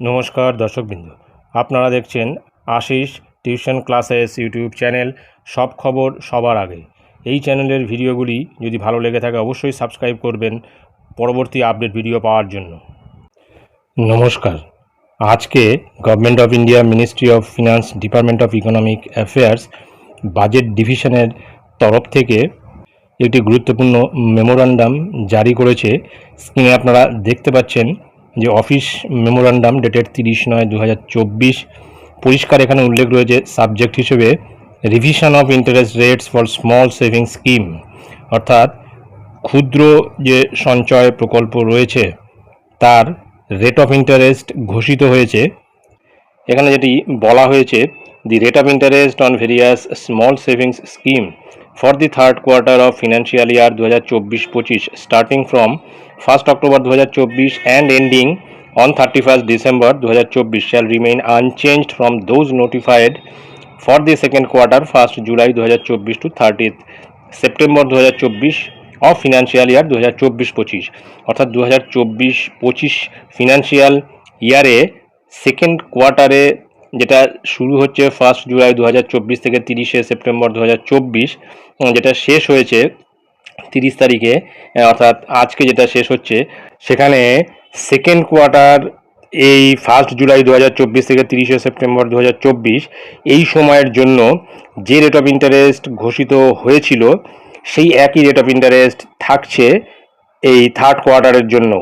নমস্কার দর্শকবৃন্দ। আপনারা দেখছেন Ashis tuition classes YouTube channel সব খবর সবার আগে। এই চ্যানেলের ভিডিওগুলি যদি ভালো লেগে থাকে অবশ্যই সাবস্ক্রাইব করবেন পরবর্তী আপডেট ভিডিও পাওয়ার জন্য। নমস্কার। আজকে government of India ministry of finance department of economic affairs budget ডিভিশনের তরফ থেকে একটি গুরুত্বপূর্ণ মেমোরান্ডাম জারি করেছে। স্ক্রিনে আপনারা দেখতে পাচ্ছেন যে অফিস মেমোরান্ডাম ডেটেড তিরিশ নয় দু পরিষ্কার এখানে উল্লেখ রয়েছে সাবজেক্ট হিসেবে revision of interest rates for small saving scheme অর্থাৎ ক্ষুদ্র যে সঞ্চয় প্রকল্প রয়েছে, তার রেট অফ ইন্টারেস্ট ঘোষিত হয়েছে। এখানে যেটি বলা হয়েছে the rate of interest on various small savings scheme for the third quarter of financial year দু হাজার চব্বিশ পঁচিশ স্টার্টিং ফ্রম ফার্স্ট অক্টোবর দু হাজার চব্বিশ and ending on thirty first December দু হাজার চব্বিশ shall remain unchanged from those notified for the second quarter first July দু হাজার চব্বিশ টু থার্টিথ সেপ্টেম্বর দু হাজার চব্বিশ অফ ফিনান্সিয়াল ইয়ার দু হাজার চব্বিশ পঁচিশ অর্থাৎ দু হাজার চব্বিশ পঁচিশ ফিনান্সিয়াল ইয়ারে সেকেন্ড কোয়ার্টারে যেটা শুরু হচ্ছে ফার্স্ট জুলাই দু হাজার চব্বিশ থেকে তিরিশে সেপ্টেম্বর দু হাজার চব্বিশ যেটা শেষ হয়েছে তিরিশ তারিখে অর্থাৎ আজকে যেটা শেষ হচ্ছে, সেখানে সেকেন্ড কোয়ার্টার এই ফার্স্ট জুলাই দু হাজার চব্বিশ থেকে তিরিশে সেপ্টেম্বর দু হাজার চব্বিশ, এই সময়ের জন্য যে রেট অফ ইন্টারেস্ট ঘোষিত হয়েছিল, সেই একই রেট অফ ইন্টারেস্ট থাকছে এই থার্ড কোয়ার্টারের জন্য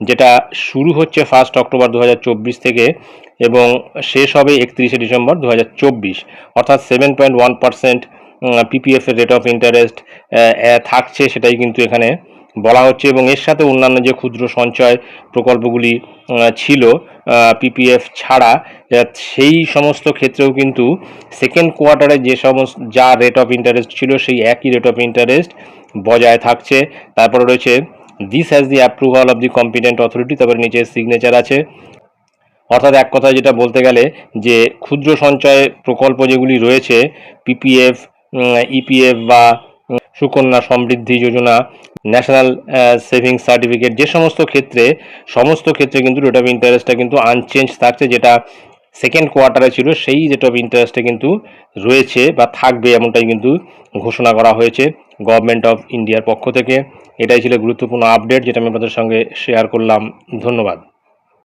যেটা শুরু হচ্ছে ফার্স্ট অক্টোবর দু হাজার চব্বিশ থেকে এবং শেষ হবে একত্রিশে ডিসেম্বর দু হাজার চব্বিশ, অর্থাৎ seven point one percent PPF rate of interest থাকছে সেটাই কিন্তু এখানে বলা হচ্ছে এবং এর সাথে অন্যান্য যে ক্ষুদ্র সঞ্চয় প্রকল্পগুলি ছিল পিপিএফ ছাড়া সেই সমস্ত ক্ষেত্রেও কিন্তু সেকেন্ড কোয়ার্টারে যে সমস্ত, যা রেট অফ ইন্টারেস্ট ছিল সেই একই রেট অফ ইন্টারেস্ট বজায় থাকছে। তারপরে রয়েছে this has the approval of the competent authority তারপরে নিচে সিগনেচার আছে। অর্থাৎ এক কথায় যেটা বলতে গেলে যে ক্ষুদ্র সঞ্চয় প্রকল্প যেগুলি রয়েছে পিপিএফ ইপিএফ বা Sukanya Samriddhi Yojana, national savings certificate, যে সমস্ত ক্ষেত্রে সমস্ত ক্ষেত্রে কিন্তু রেট অফ ইন্টারেস্টটা কিন্তু আনচেঞ্জ থাকছে, যেটা সেকেন্ড কোয়ার্টারে ছিল, সেই রেট অফ ইন্টারেস্টে কিন্তু রয়েছে বা থাকবে এমনটাই কিন্তু ঘোষণা করা হয়েছে গভর্নমেন্ট অফ ইন্ডিয়ার পক্ষ থেকে। এটাই ছিল গুরুত্বপূর্ণ আপডেট যেটা আমি আপনাদের সঙ্গে শেয়ার করলাম। ধন্যবাদ।